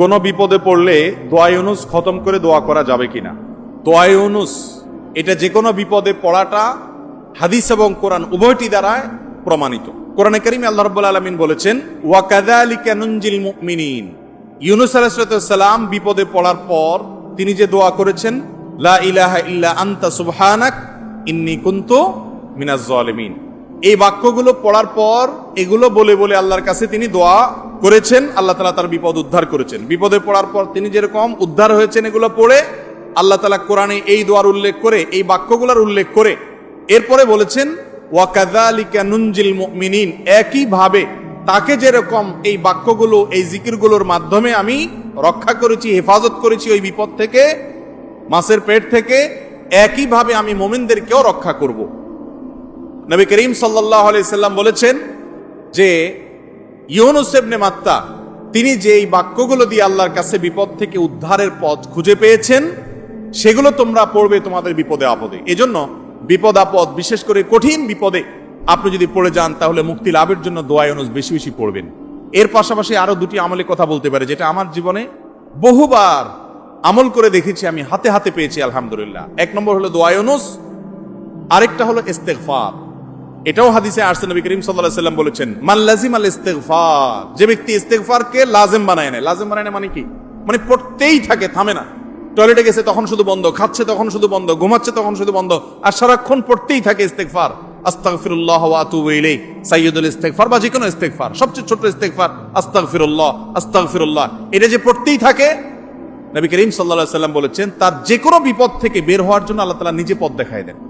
কোন বিপদে পড়লে দোয়ায়ুনুস খতম করে দোয়া করা যাবে কি কিনা দোয়ায়ুনুস এটা যে কোনো বিপদে পড়াটা হাদিস এবং কোরআন উভয়টি দ্বারায় প্রমাণিত। কোরআনে করিম আল্লাহ রাব্বুল আলামিন বলেছেন, ওয়া কাযালিকা নুনজিল মুমিনিন। ইউনুস আলাইহিস সালাম বিপদে পড়ার পর তিনি যে দোয়া করেছেন, লা ইলাহা ইল্লা আন্তা সুবহানাক, ইন্নী কুনতু মিনাজ জালিমিন এই বাক্যগুলো পড়ার পর এগুলো বলে বলে আল্লাহর কাছে তিনি দোয়া করেছেন, আল্লাহ তালা তার বিপদ উদ্ধার করেছেন। বিপদে পড়ার পর তিনি যেরকম উদ্ধার হয়েছেন এগুলো পড়ে, আল্লাহ তালা কোরআনে এই দোয়ার উল্লেখ করে, এই বাক্যগুলোর উল্লেখ করে এরপরে বলেছেন ওয়াকাদালিকা নুনজিল মুমিনিন একইভাবে তাকে যেরকম এই বাক্যগুলো, এই জিকিরগুলোর মাধ্যমে আমি রক্ষা করেছি, হেফাজত করেছি ওই বিপদ থেকে, মাছের পেট থেকে, একইভাবে আমি মোমিনদেরকেও রক্ষা করব। নবী করিম সাল্লাহ সাল্লাম বলেছেন যে ইউনুসেবনে মাত্তা, তিনি যে এই বাক্যগুলো দিয়ে আল্লাহর কাছে বিপদ থেকে উদ্ধারের পথ খুঁজে পেয়েছেন, সেগুলো তোমরা পড়বে তোমাদের বিপদে আপদে। এজন্য বিপদ আপদ, বিশেষ করে কঠিন বিপদে আপনি যদি পড়ে যান, তাহলে মুক্তি লাভের জন্য দোয়া ইউনুস বেশি বেশি পড়বেন। এর পাশাপাশি আরও দুটি আমলে কথা বলতে পারে, যেটা আমার জীবনে বহুবার আমল করে দেখেছি, আমি হাতে হাতে পেয়েছি, আলহামদুলিল্লাহ। এক নম্বর হলো দোয়া ইউনুস, আরেকটা হলো ইস্তেগফার। এটাও হাদিসে আসছে নবী করিম আলাইহি সাল্লাম বলেছেন, মান লাজিম আল ইস্তেগফার যে ব্যক্তি ইস্তেগফারকে লাজিম বানায় নেয়। লাজেম বানায় নেয় মানে কি? মানে পড়তেই থাকে, থামে না। টয়লেটে গেছে তখন শুধু বন্ধ, খাচ্ছে তখন শুধু বন্ধ, ঘুমাচ্ছে তখন শুধু বন্ধ, আর সারাক্ষণ পড়তেই থাকে ইস্তেগফার। আস্তাগফিরুল্লাহ ওয়া আতুবু ইলাইহি। সাইয়্যিদুল ইস্তেগফার বা যে কোনো ইস্তেগফার, সবচেয়ে ছোট ইস্তেগফার, আস্তাগফিরুল্লাহ আস্তাগফিরুল্লাহ। এটা যে পড়তেই থাকে, নবী করিম সাল্লাল্লাহু আলাইহি সাল্লাম বলেছেন, তার যে কোনো বিপদ থেকে বের হওয়ার জন্য আল্লাহ তাআলা নিজে পথ দেখায় দেন।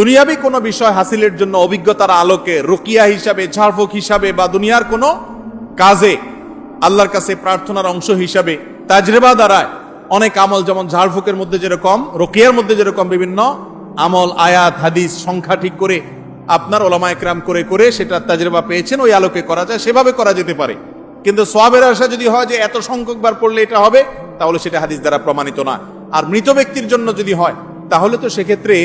দুনিয়াবি কোনো বিষয় হাসিলের জন্য অভিজ্ঞতার আলোকে রুকিয়া হিসাবে, ঝাড়ফুক হিসাবে বা দুনিয়ার কোনো কাজে আল্লাহর কাছে প্রার্থনার অংশ হিসাবে তাজরেবা দ্বারায় অনেক আমল যেমন ঝাড়ফুকের মধ্যে যেরকম, রকিয়ার মধ্যে যেরকম বিভিন্ন আমল, আয়াত, হাদিস, সংখ্যা ঠিক করে আপনার ওলামা একরাম করে করে সেটা তাজরেবা পেয়েছেন, ওই আলোকে করা যায়, সেভাবে করা যেতে পারে। কিন্তু সোয়াবের আশা যদি হয় যে এত সংখ্যক বার পড়লে এটা হবে, তাহলে সেটা হাদিস দ্বারা প্রমাণিত না আর মৃত ব্যক্তির জন্য যদি হয়, তাহলে তো সেক্ষেত্রে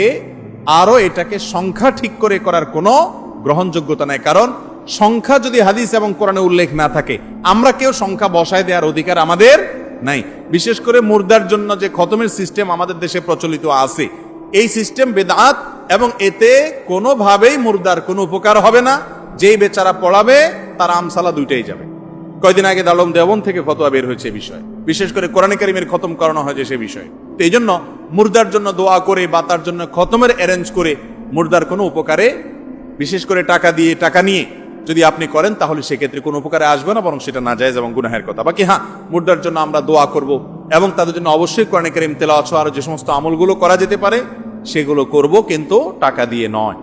আরও এটাকে সংখ্যা ঠিক করে করার কোনো গ্রহণযোগ্যতা নাই। কারণ সংখ্যা যদি হাদিস এবং কোরআনে উল্লেখ না থাকে, আমরা কেউ সংখ্যা বসায় দেওয়ার অধিকার আমাদের নাই। বিশেষ করে মুর্দার জন্য যে খতমের সিস্টেম আমাদের দেশে প্রচলিত আছে, এই সিস্টেম বেদাত এবং এতে কোনোভাবেই মুর্দার কোনো উপকার হবে না। যেই বেচারা পড়াবে, তার আমসালা দুইটাই যাবে। কয়দিন আগে দালম দেবন থেকে ফতোয়া বের হয়েছে বিষয়। বিশেষ করে কোরআনে কারিমের খতম করানো হয়েছে সে বিষয়। তো এই জন্য মুর্দার জন্য দোয়া করে বা তার জন্য খতমের অ্যারেঞ্জ করে মুর্দার কোনো উপকারে, বিশেষ করে টাকা দিয়ে টাকা নিয়ে যদি আপনি করেন, তাহলে সেক্ষেত্রে কোনো উপকারে আসবে না, বরং সেটা না যায় এবং গুনাহের কথা। বাকি হ্যাঁ মুর্দার জন্য আমরা দোয়া করব এবং তাদের জন্য অবশ্যই কোরআনে কারিম তেলা আর যে সমস্ত আমলগুলো করা যেতে পারে, সেগুলো করব, কিন্তু টাকা দিয়ে নয়।